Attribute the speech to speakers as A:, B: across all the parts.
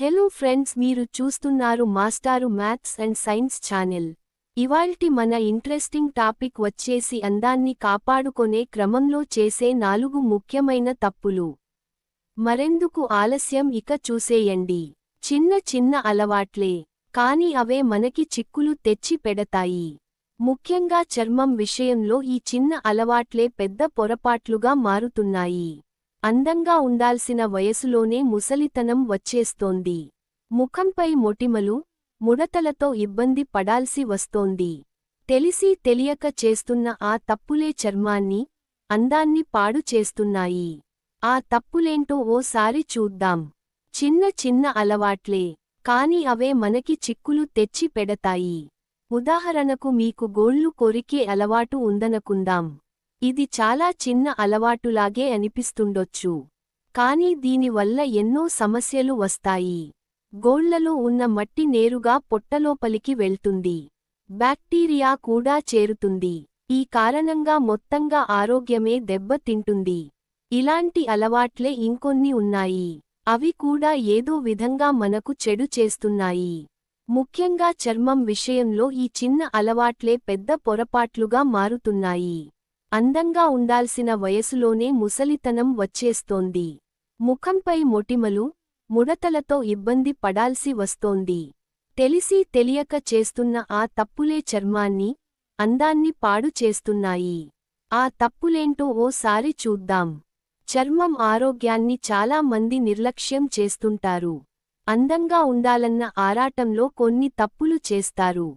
A: Hello friends మీరు చూస్తున్నారు మాస్టారు మ్యాథ్స్ అండ్ సైన్స్ ఛానల్. ఇవాల్టి మన ఇంట్రెస్టింగ్ టాపిక్ వచ్చేసి అందాన్ని కాపాడుకొనే క్రమంలో చేసే నాలుగు ముఖ్యమైన తప్పులు. మరెందుకు ఆలస్యం ఇక చూసేయండి. చిన్న చిన్న అలవాట్లే కాని అవే మనకి చిక్కులు తెచ్చి పెడతాయి. ముఖ్యంగా చర్మం విషయంలో ఈ చిన్న అలవాట్లే పెద్ద పొరపాట్లుగా మారుతున్నాయి. అందంగా ఉండాల్సిన వయసులోనే ముసలితనం వచ్చేస్తోంది. ముఖంపై మొటిమలు ముడతలతో ఇబ్బంది పడాల్సి వస్తోంది. తెలిసి తెలియక చేస్తున్న ఆ తప్పులే చర్మాన్ని అందాన్ని పాడు చేస్తున్నాయి. ఆ తప్పులేంటో ఓసారి చూద్దాం. చిన్న చిన్న అలవాట్లే కాని అవే మనకి చిక్కులు తెచ్చి పెడతాయి. ఉదాహరణకు మీకు గోళ్ళు కొరికే అలవాటు ఉందనకుందాం. ఇది చాలా చిన్న అలవాటులాగే అనిపిస్తుండొచ్చు. కానీ దీనివల్ల ఎన్నో సమస్యలు వస్తాయి. గోళ్ళలో ఉన్న మట్టి నేరుగా పొట్టలోపలికి వెళ్తుంది. బ్యాక్టీరియా కూడా చేరుతుంది. ఈ కారణంగా మొత్తంగా ఆరోగ్యమే దెబ్బతింటుంది. ఇలాంటి అలవాట్లే ఇంకొన్ని ఉన్నాయి. అవి కూడా ఏదో విధంగా మనకు చెడు చేస్తున్నాయి. ముఖ్యంగా చర్మం విషయంలో ఈ చిన్న అలవాట్లే పెద్ద పొరపాట్లుగా మారుతున్నాయి. అందంగా ఉండాల్సిన వయసులోనే ముసలితనం వచ్చేస్తోంది. ముఖంపై మొటిమలు ముడతలతో ఇబ్బంది పడాల్సి వస్తోంది. తెలిసి తెలియక చేస్తున్న ఆ తప్పులే చర్మాన్ని అందాన్ని పాడు చేస్తున్నాయి. ఆ తప్పులేంటో ఓసారి చూద్దాం. చర్మం ఆరోగ్యాన్ని చాలా మంది నిర్లక్ష్యం చేస్తుంటారు. అందంగా ఉండాలన్న ఆరాటంలో కొన్ని తప్పులు చేస్తారు.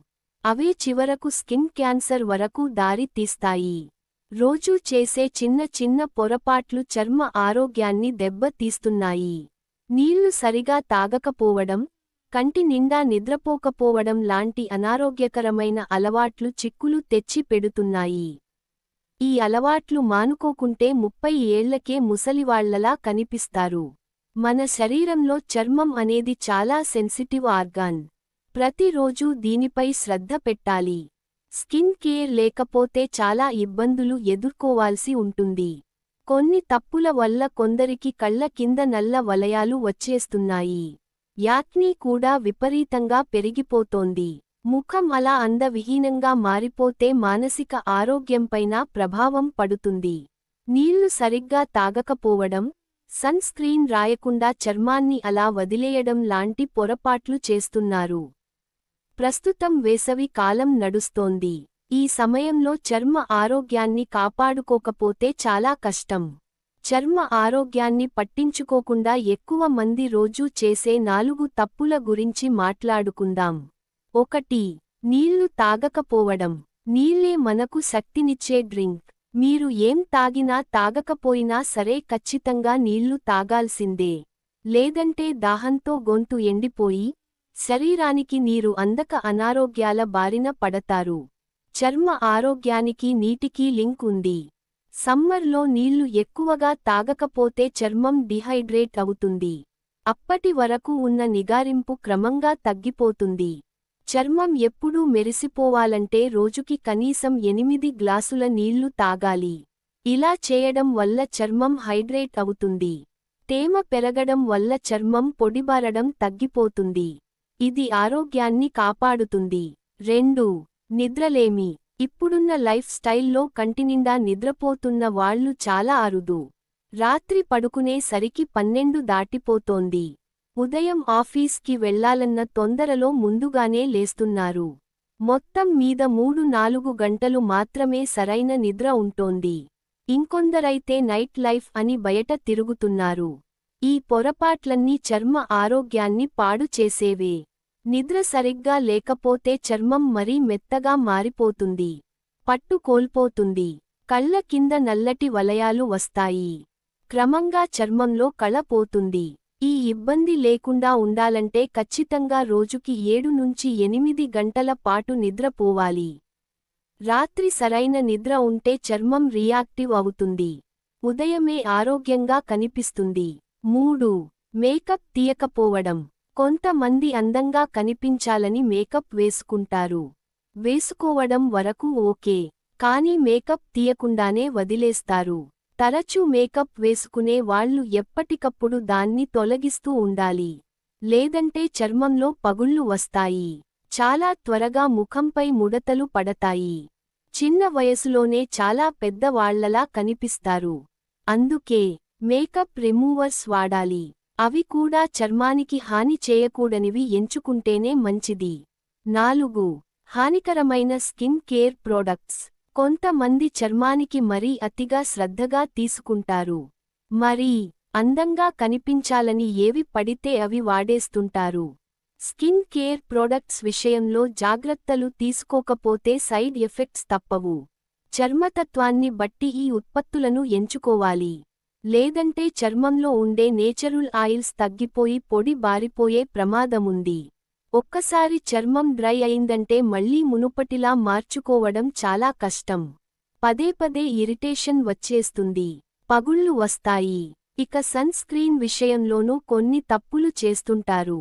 A: అవే చివరకు స్కిన్ క్యాన్సర్ వరకు దారి తీస్తాయి. రోజూ చేసే చిన్న చిన్న పొరపాట్లు చర్మ ఆరోగ్యాన్ని దెబ్బతీస్తున్నాయి. నీళ్ళు సరిగా తాగకపోవడం కంటి నిండా నిద్రపోకపోవడం లాంటి అనారోగ్యకరమైన అలవాట్లు చిక్కులు తెచ్చి పెడుతున్నాయి. ఈ అలవాట్లు మానుకోకుంటే ముప్పై ఏళ్ళకే ముసలివాళ్ళలా కనిపిస్తారు. మన శరీరంలో చర్మం అనేది చాలా సెన్సిటివ్ ఆర్గాన్. ప్రతిరోజూ దీనిపై శ్రద్ధ పెట్టాలి. స్కిన్ కేర్ లేకపోతే చాలా ఇబ్బందులు ఎదుర్కోవాల్సి ఉంటుంది. కొన్ని తప్పుల వల్ల కొందరికి కళ్ళ కింద నల్ల వలయాలు వచ్చేస్తున్నాయి. యాక్నీ కూడా విపరీతంగా పెరిగిపోతోంది. ముఖం అలా అందవిహీనంగా మారిపోతే మానసిక ఆరోగ్యంపైన ప్రభావం పడుతుంది. నీళ్ళు సరిగ్గా తాగకపోవడం సన్ స్క్రీన్ రాయకుండా చర్మాన్ని అలా వదిలేయడం లాంటి పొరపాట్లు చేస్తున్నారు. ప్రస్తుతం వేసవి కాలం నడుస్తోంది. ఈ సమయంలో చర్మ ఆరోగ్యాన్ని కాపాడుకోకపోతే చాలా కష్టం. చర్మ ఆరోగ్యాన్ని పట్టించుకోకుండా ఎక్కువ మంది రోజూ చేసే నాలుగు తప్పుల గురించి మాట్లాడుకుందాం. ఒకటి నీళ్ళు తాగకపోవడం. నీళ్ళే మనకు శక్తినిచ్చే డ్రింక్. మీరు ఏం తాగినా తాగకపోయినా సరే ఖచ్చితంగా నీళ్ళు తాగాల్సిందే. లేదంటే దాహంతో గొంతు ఎండిపోయి శరీరానికి నీరు అందక అనారోగ్యాల బారిన పడతారు. చర్మ ఆరోగ్యానికి నీటికి లింక్ ఉంది. సమ్మర్లో నీళ్ళు ఎక్కువగా తాగకపోతే చర్మం డిహైడ్రేట్ అవుతుంది. అప్పటి వరకు ఉన్న నిగారింపు క్రమంగా తగ్గిపోతుంది. చర్మం ఎప్పుడూ మెరిసిపోవాలంటే రోజుకి కనీసం ఎనిమిది గ్లాసుల నీళ్ళు తాగాలి. ఇలా చేయడం వల్ల చర్మం హైడ్రేట్ అవుతుంది. తేమ పెరగడం వల్ల చర్మం పొడిబారడం తగ్గిపోతుంది. ఇది ఆరోగ్యాన్ని కాపాడుతుంది. రెండు నిద్రలేమి. ఇప్పుడున్న లైఫ్ స్టైల్లో కంటినిండా నిద్రపోతున్న వాళ్ళు చాలా అరుదు. రాత్రి పడుకునే సరికి పన్నెండు దాటిపోతోంది. ఉదయం ఆఫీస్కి వెళ్ళాలన్న తొందరలో ముందుగానే లేస్తున్నారు. మొత్తం మీద మూడు నాలుగు గంటలు మాత్రమే సరైన నిద్ర ఉంటోంది. ఇంకొందరైతే నైట్ లైఫ్ అని బయట తిరుగుతున్నారు. ఈ పొరపాట్లన్నీ చర్మ ఆరోగ్యాన్ని పాడు చేసేవే. నిద్ర సరిగ్గా లేకపోతే చర్మం మరీ మెత్తగా మారిపోతుంది. పట్టు కోల్పోతుంది. కళ్ళ కింద నల్లటి వలయాలు వస్తాయి. క్రమంగా చర్మంలో కళ పోతుంది. ఈ ఇబ్బంది లేకుండా ఉండాలంటే ఖచ్చితంగా రోజుకి ఏడు నుంచి ఎనిమిది గంటల పాటు నిద్రపోవాలి రాత్రి సరైన నిద్ర ఉంటే చర్మం రియాక్టివ్ అవుతుంది. ఉదయమే ఆరోగ్యంగా కనిపిస్తుంది. మూడు. మేకప్ తీయకపోవడం. కొంతమంది అందంగా కనిపించాలని మేకప్ వేసుకుంటారు. వేసుకోవడం వరకు ఓకే. కానీ మేకప్ తీయకుండానే వదిలేస్తారు. తరచూ మేకప్ వేసుకునే వాళ్ళు ఎప్పటికప్పుడు దాన్ని తొలగిస్తూ ఉండాలి. లేదంటే చర్మంలో పగుళ్ళు వస్తాయి. చాలా త్వరగా ముఖంపై ముడతలు పడతాయి. చిన్న వయసులోనే చాలా పెద్దవాళ్ళలా కనిపిస్తారు. అందుకే మేకప్ రిమూవర్స్ వాడాలి. అవి కూడా చర్మానికి హాని చేయకూడనివి ఎంచుకుంటేనే మంచిది. నాలుగు. హానికరమైన స్కిన్ కేర్ ప్రోడక్ట్స్. కొంతమంది చర్మానికి మరీ అతిగా శ్రద్ధగా తీసుకుంటారు. మరీ అందంగా కనిపించాలని ఏవి పడితే అవి వాడేస్తుంటారు. స్కిన్ కేర్ ప్రోడక్ట్స్ విషయంలో జాగ్రత్తలు తీసుకోకపోతే సైడ్ ఎఫెక్ట్స్ తప్పవు. చర్మతత్వాన్ని బట్టి ఈ ఉత్పత్తులను ఎంచుకోవాలి. లేదంటే చర్మంలో ఉండే నేచరుల్ ఆయిల్స్ తగ్గిపోయి పొడి బారిపోయే ప్రమాదముంది. ఒక్కసారి చర్మం డ్రై అయిందంటే మళ్ళీ మునుపటిలా మార్చుకోవడం చాలా కష్టం. పదే పదే ఇరిటేషన్ వచ్చేస్తుంది. పగుళ్ళు వస్తాయి. ఇక సన్ స్క్రీన్ విషయంలోనూ కొన్ని తప్పులు చేస్తుంటారు.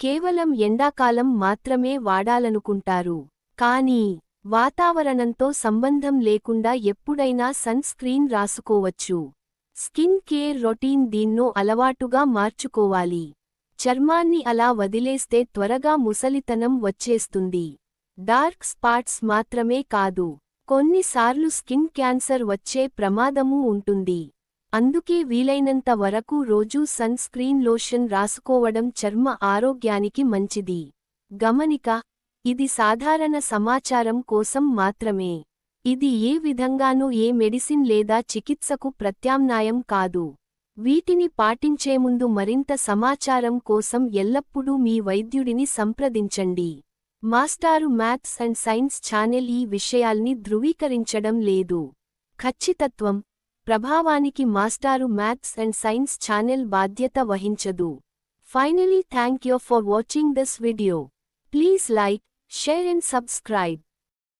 A: కేవలం ఎండాకాలం మాత్రమే వాడాలనుకుంటారు. కానీ వాతావరణంతో సంబంధం లేకుండా ఎప్పుడైనా సన్ స్క్రీన్ రాసుకోవచ్చు. స్కిన్ కేర్ రొటీన్ దీన్నో అలవాటుగా మార్చుకోవాలి. చర్మాన్ని అలా వదిలేస్తే త్వరగా ముసలితనం వచ్చేస్తుంది. డార్క్ స్పాట్స్ మాత్రమే కాదు కొన్నిసార్లు స్కిన్ క్యాన్సర్ వచ్చే ప్రమాదమూ ఉంటుంది. అందుకే వీలైనంత వరకు రోజూ సన్ స్క్రీన్ లోషన్ రాసుకోవడం చర్మ ఆరోగ్యానికి మంచిది. గమనిక ఇది సాధారణ సమాచారం కోసం మాత్రమే. ఇది ఏ విధంగానూ ఏ మెడిసిన్ లేదా చికిత్సకు ప్రత్యామ్నాయం కాదు. వీటిని పాటించే ముందు మరింత సమాచారం కోసం ఎల్లప్పుడూ మీ వైద్యుడిని సంప్రదించండి. మాస్టారు మ్యాథ్స్ అండ్ సైన్స్ ఛానెల్ ఈ విషయాల్ని ధృవీకరించడం లేదు. ఖచ్చితత్వం. ప్రభావానికి మాస్టారు మ్యాథ్స్ అండ్ సైన్స్ ఛానెల్ బాధ్యత వహించదు. Finally thank you for watching this video. Please like share and subscribe.